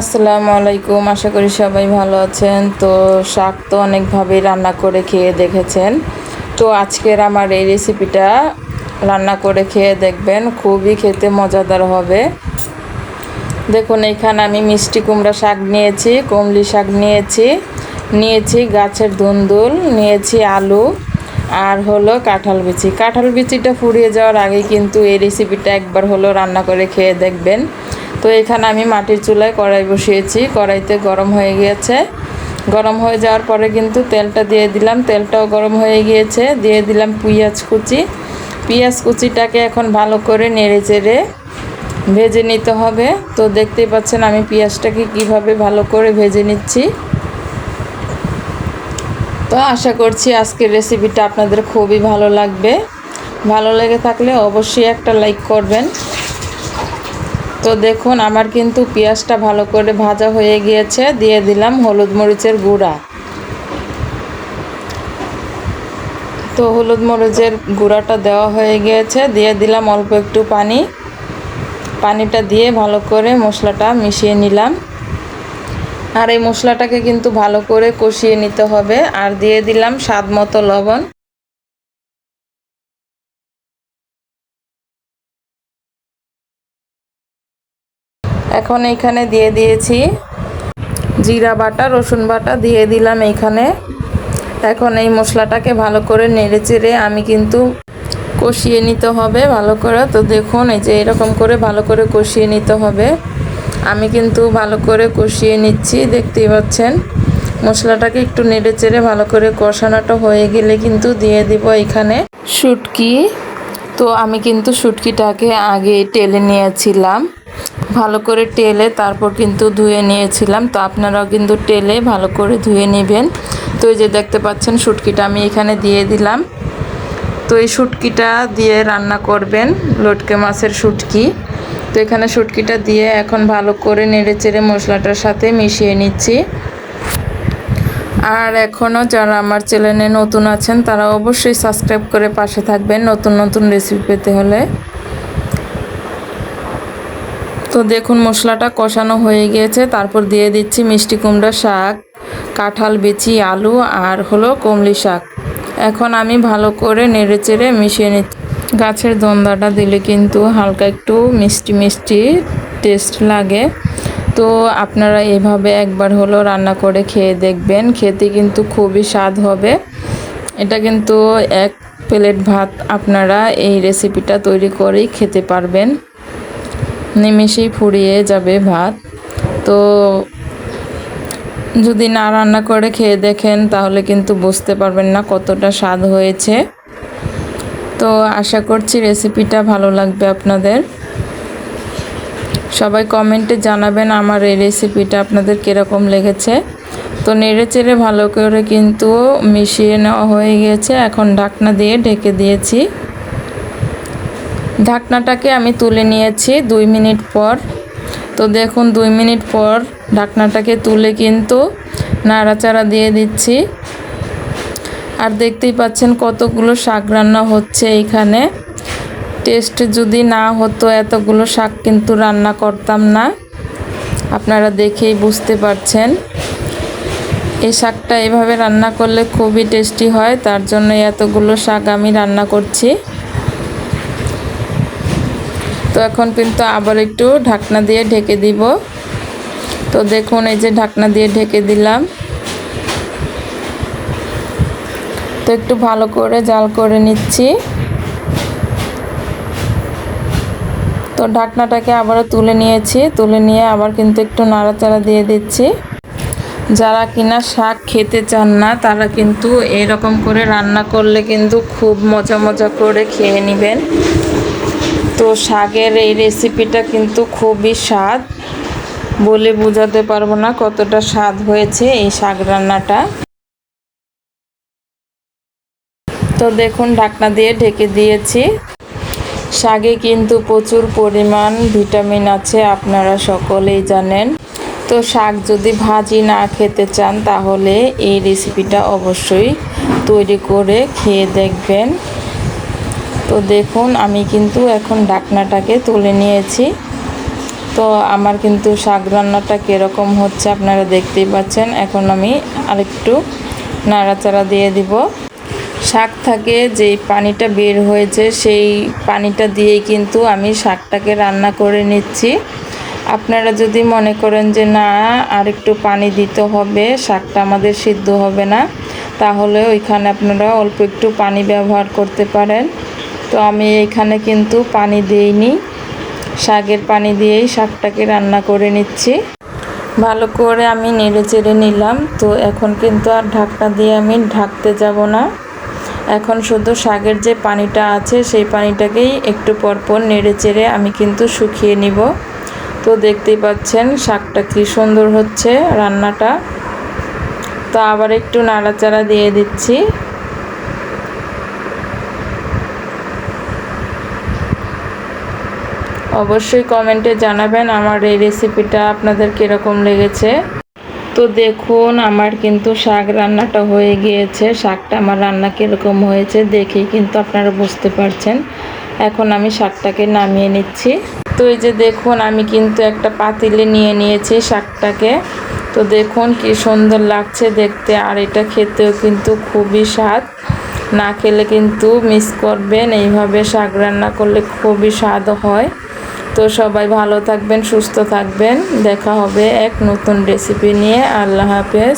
আসসালামু আলাইকুম, আশা করি সবাই ভালো আছেন। তো শাক তো অনেকভাবেই রান্না করে খেয়ে দেখেছেন। তো আজকের আমার এই রেসিপিটা রান্না করে খেয়ে দেখবেন, খুবই খেতে মজাদার হবে। দেখুন, এখানে আমি মিষ্টি কুমড়া শাক নিয়েছি, কমলি শাক নিয়েছি নিয়েছি গাছের ধুন্দুল নিয়েছি আলু, আর হলো কাঁঠাল বিচি। কাঁঠাল বিচিটা ফুরিয়ে যাওয়ার আগে কিন্তু এই রেসিপিটা একবার হলো রান্না করে খেয়ে দেখবেন। তো এখানে আমি মাটির চুলায় কড়াই বসিয়েছি। কড়াইতে গরম হয়ে গিয়েছে। গরম হয়ে যাওয়ার পরে কিন্তু তেলটা দিয়ে দিলাম। তেলটাও গরম হয়ে গিয়েছে। দিয়ে দিলাম পেঁয়াজ কুচি। পেঁয়াজ কুচিটাকে এখন ভালো করে নেড়ে চেড়ে ভেজে নিতে হবে। তো দেখতেই পাচ্ছেন আমি পেঁয়াজটাকে কীভাবে ভালো করে ভেজে নিচ্ছি। তো আশা করছি আজকের রেসিপিটা আপনাদের খুবই ভালো লাগবে। ভালো লেগে থাকলে অবশ্যই একটা লাইক করবেন। তো দেখুন, আমার কিন্তু পেঁয়াজটা ভালো করে ভাজা হয়ে গিয়েছে। দিয়ে দিলাম হলুদ মরিচের গুঁড়া। তো হলুদ মরিচের গুঁড়াটা দেওয়া হয়ে গিয়েছে। দিয়ে দিলাম অল্প একটু পানি। পানিটা দিয়ে ভালো করে মশলাটা মিশিয়ে নিলাম। আর এই মশলাটাকে কিন্তু ভালো করে কষিয়ে নিতে হবে। আর দিয়ে দিলাম স্বাদ মতো লবণ। এখন এইখানে দিয়ে দিয়েছি জিরা বাটা, রসুন বাটা, দিয়ে দিলাম এইখানে এখন এই মশলাটাকে ভালো করে নেড়ে চেড়ে আমি কিন্তু কষিয়ে নিতে হবে ভালো করে। তো দেখুন, এই যে এরকম করে ভালো করে কষিয়ে নিতে হবে। আমি কিন্তু ভালো করে কষিয়ে নিচ্ছি, দেখতেই পাচ্ছেন। মশলাটাকে একটু নেড়ে চেড়ে ভালো করে কষানোটা হয়ে গেলে কিন্তু দিয়ে দিব এখানে শুটকি। তো আমি কিন্তু শুটকিটাকে আগে টেলে নিয়েছিলাম। ভালো করে টেলে তারপর কিন্তু ধুয়ে নিয়েছিলাম। তো আপনারাও কিন্তু টেলে ভালো করে ধুয়ে নেবেন। তো এই যে দেখতে পাচ্ছেন শুটকিটা আমি এখানে দিয়ে দিলাম। তো এই শুটকিটা দিয়ে রান্না করবেন লটকে মাছের শুটকি। তো এখানে শুটকিটা দিয়ে এখন ভালো করে নেড়ে চেড়ে মশলাটার সাথে মিশিয়ে নিচ্ছি। আর এখনও যারা আমার চ্যানেলে নতুন আছেন, তারা অবশ্যই সাবস্ক্রাইব করে পাশে থাকবেন। নতুন নতুন রেসিপি পেতে হলে। তো দেখুন, মশলাটা কষানো হয়ে গিয়েছে। তারপর দিয়ে দিচ্ছি মিষ্টি কুমড়া শাক, কাঁঠাল বিচি, আলু আর হলো কমলি শাক। এখন আমি ভালো করে নেড়ে চেড়ে মিশিয়ে নিচ্ছি। গাছের দন্দাটা দিলে কিন্তু হালকা একটু মিষ্টি মিষ্টি টেস্ট লাগে। তো আপনারা এভাবে একবার হলো রান্না করে খেয়ে দেখবেন। খেতে কিন্তু খুবই স্বাদ হবে। এটা কিন্তু এক প্লেট ভাত আপনারা এই রেসিপিটা তৈরি করেই খেতে পারবেন। নিমেষেই ফুরিয়ে যাবে ভাত। তো যদি না রান্না করে খেয়ে দেখেন, তাহলে কিন্তু বুঝতে পারবেন না কতটা স্বাদ হয়েছে। তো আশা করছি রেসিপিটা ভালো লাগবে আপনাদের। সবাই কমেন্টে জানাবেন আমার এই রেসিপিটা আপনাদের কীরকম লেগেছে। তো নেড়ে চেড়ে ভালো করে কিন্তু মিশিয়ে নেওয়া হয়ে গেছে। এখন ঢাকনা দিয়ে ঢেকে দিয়েছি। ঢাকনাটাকে আমি তুলে নিয়েছি দুই মিনিট পর। তো দেখুন, দুই মিনিট পর ঢাকনাটাকে তুলে কিন্তু নাড়াচাড়া দিয়ে দিচ্ছি। আর দেখতেই পাচ্ছেন কতগুলো শাক রান্না হচ্ছে এইখানে। টেস্ট যদি না হতো এতগুলো শাক কিন্তু রান্না করতাম না। আপনারা দেখেই বুঝতে পারছেন। এই শাকটা এভাবে রান্না করলে খুবই টেস্টি হয়, তার জন্য এতগুলো শাক আমি রান্না করছি। তো এখন কিন্তু আবার একটু ঢাকনা দিয়ে ঢেকে দিব। তো দেখুন, এই যে ঢাকনা দিয়ে ঢেকে দিলাম। তো একটু ভালো করে জাল করে নিচ্ছি। তো ঢাকনাটাকে আবারও তুলে নিয়েছি। তুলে নিয়ে আবার কিন্তু একটু নাড়াচাড়া দিয়ে দিচ্ছি। যারা কিনা শাক খেতে চান না, তারা কিন্তু এরকম করে রান্না করলে কিন্তু খুব মজা মজা করে খেয়ে নেবেন। তো শাকের এই রেসিপিটা কিন্তু খুবই স্বাদ। বলে বোঝাতে পারব না কতটা স্বাদ হয়েছে এই শাক রান্নাটা। তো দেখুন, ঢাকনা দিয়ে ঢেকে দিয়েছি। শাকে কিন্তু প্রচুর পরিমাণ ভিটামিন আছে, আপনারা সকলেই জানেন। তো শাক যদি ভাজি না খেতে চান, তাহলে এই রেসিপিটা অবশ্যই তৈরি করে খেয়ে দেখবেন। তো দেখুন, আমি কিন্তু এখন ডাকনাটাকে তুলে নিয়েছি। তো আমার কিন্তু শাক রান্নাটা কীরকম হচ্ছে আপনারা দেখতেই পাচ্ছেন। এখন আমি আরেকটু নাড়াচাড়া দিয়ে দিব। শাক থাকে যেই পানিটা বের হয়েছে, সেই পানিটা দিয়েই কিন্তু আমি শাকটাকে রান্না করে নিচ্ছি। আপনারা যদি মনে করেন যে, না আর একটু পানি দিতে হবে, শাকটা আমাদের সিদ্ধ হবে না, তাহলে ওইখানে আপনারা অল্প একটু পানি ব্যবহার করতে পারেন। তো আমি এইখানে কিন্তু পানি দিইনি। শাকের পানি দিয়েই শাকটাকে রান্না করে নিচ্ছি। ভালো করে আমি নেড়ে চেড়ে নিলাম। তো এখন কিন্তু আর ঢাকনা দিয়ে আমি ঢাকতে যাব না। এখন শুধু শাকের যে পানিটা আছে, সেই পানিটাকেই একটু পরপর নেড়ে চেড়ে আমি কিন্তু শুকিয়ে নিব। তো দেখতেই পাচ্ছেন শাকটা কি সুন্দর হচ্ছে রান্নাটা। তো আবার একটু নাড়াচাড়া দিয়ে দিচ্ছি। অবশ্যই কমেন্টে জানাবেন আমার এই রেসিপিটা আপনাদের কীরকম লেগেছে। তো দেখুন, আমার কিন্তু শাক রান্নাটা হয়ে গিয়েছে। শাকটা আমার রান্না কীরকম হয়েছে দেখেই কিন্তু আপনারা বুঝতে পারছেন। এখন আমি শাকটাকে নামিয়ে নিচ্ছি। তো এই যে দেখুন, আমি কিন্তু একটা পাতিলে নিয়ে নিয়েছি শাকটাকে। তো দেখুন, কি সুন্দর লাগছে দেখতে আর এটা খেতেও কিন্তু খুবই স্বাদ। না খেলে কিন্তু মিস করবেন। এইভাবে শাক রান্না করলে খুবই স্বাদ হয়। তো সবাই ভালো থাকবেন সুস্থ থাকবেন। দেখা হবে এক নতুন রেসিপি নিয়ে। আল্লাহ হাফেজ।